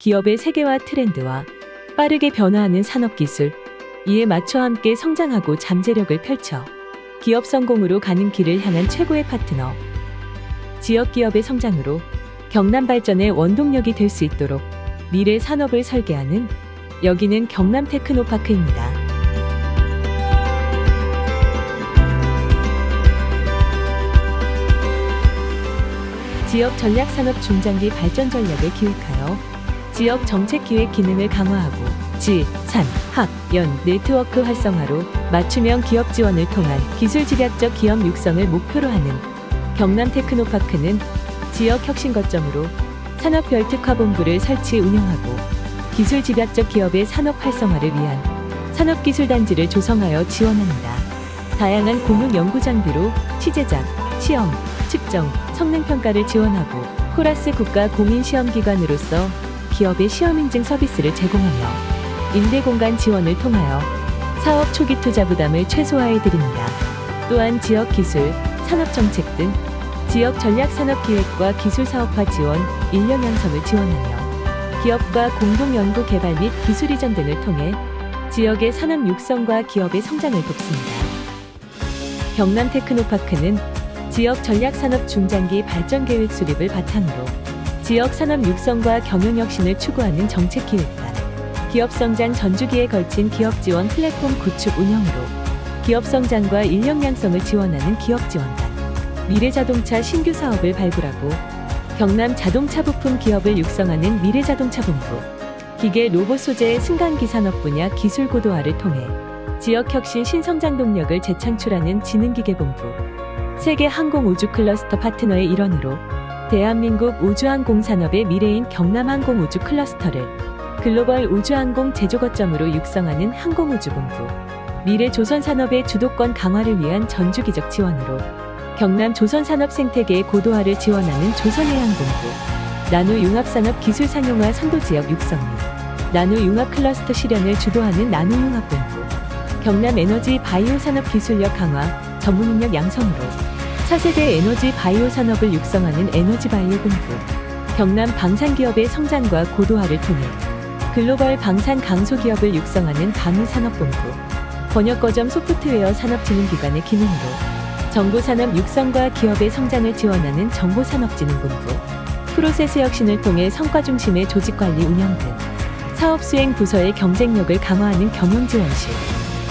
기업의 세계화 트렌드와 빠르게 변화하는 산업 기술, 이에 맞춰 함께 성장하고 잠재력을 펼쳐 기업 성공으로 가는 길을 향한 최고의 파트너. 지역 기업의 성장으로 경남 발전의 원동력이 될 수 있도록 미래 산업을 설계하는 여기는 경남 테크노파크입니다. 지역 전략 산업 중장기 발전 전략을 기획하여 지역 정책 기획 기능을 강화하고 지, 산, 학, 연 네트워크 활성화로 맞춤형 기업 지원을 통한 기술 집약적 기업 육성을 목표로 하는 경남 테크노파크는 지역 혁신 거점으로 산업별 특화본부를 설치 운영하고 기술 집약적 기업의 산업 활성화를 위한 산업기술단지를 조성하여 지원합니다. 다양한 공용 연구 장비로 취재작, 시험, 측정, 성능 평가를 지원하고 코라스 국가 공인 시험 기관으로서 기업의 시험 인증 서비스를 제공하며 임대 공간 지원을 통하여 사업 초기 투자 부담을 최소화해 드립니다. 또한 지역 기술, 산업 정책 등 지역 전략 산업 기획과 기술 사업화 지원, 인력 양성을 지원하며 기업과 공동 연구 개발 및 기술 이전 등을 통해 지역의 산업 육성과 기업의 성장을 돕습니다. 경남 테크노파크는 지역 전략 산업 중장기 발전 계획 수립을 바탕으로 지역 산업 육성과 경영 혁신을 추구하는 정책 기획단, 기업 성장 전주기에 걸친 기업 지원 플랫폼 구축 운영으로 기업 성장과 인력 양성을 지원하는 기업 지원단, 미래 자동차 신규 사업을 발굴하고 경남 자동차 부품 기업을 육성하는 미래 자동차 본부, 기계 로봇 소재의 승강기 산업 분야 기술 고도화를 통해 지역 혁신 신성장 동력을 재창출하는 지능기계 본부, 세계 항공 우주 클러스터 파트너의 일원으로 대한민국 우주항공 산업의 미래인 경남항공 우주 클러스터를 글로벌 우주항공 제조 거점으로 육성하는 항공우주본부, 미래 조선 산업의 주도권 강화를 위한 전주기적 지원으로 경남 조선 산업 생태계의 고도화를 지원하는 조선해양본부, 나노 융합산업 기술 상용화 선도 지역 육성 및 나노 융합 클러스터 실현을 주도하는 나노 융합본부, 경남 에너지 바이오 산업 기술력 강화, 전문 인력 양성으로 차세대 에너지 바이오 산업을 육성하는 에너지 바이오 본부, 경남 방산 기업의 성장과 고도화를 통해 글로벌 방산 강소 기업을 육성하는 방위 산업본부, 번역 거점 소프트웨어 산업진흥기관의 기능으로 정보 산업 육성과 기업의 성장을 지원하는 정보 산업진흥본부, 프로세스 혁신을 통해 성과 중심의 조직 관리 운영 등 사업 수행 부서의 경쟁력을 강화하는 경영 지원실,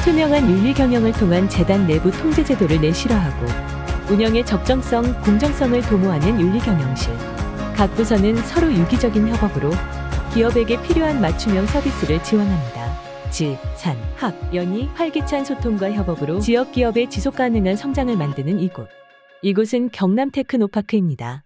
투명한 윤리 경영을 통한 재단 내부 통제 제도를 내실화하고 운영의 적정성, 공정성을 도모하는 윤리 경영실. 각 부서는 서로 유기적인 협업으로 기업에게 필요한 맞춤형 서비스를 지원합니다. 지, 산, 학, 연이 활기찬 소통과 협업으로 지역 기업의 지속 가능한 성장을 만드는 이곳. 이곳은 경남 테크노파크입니다.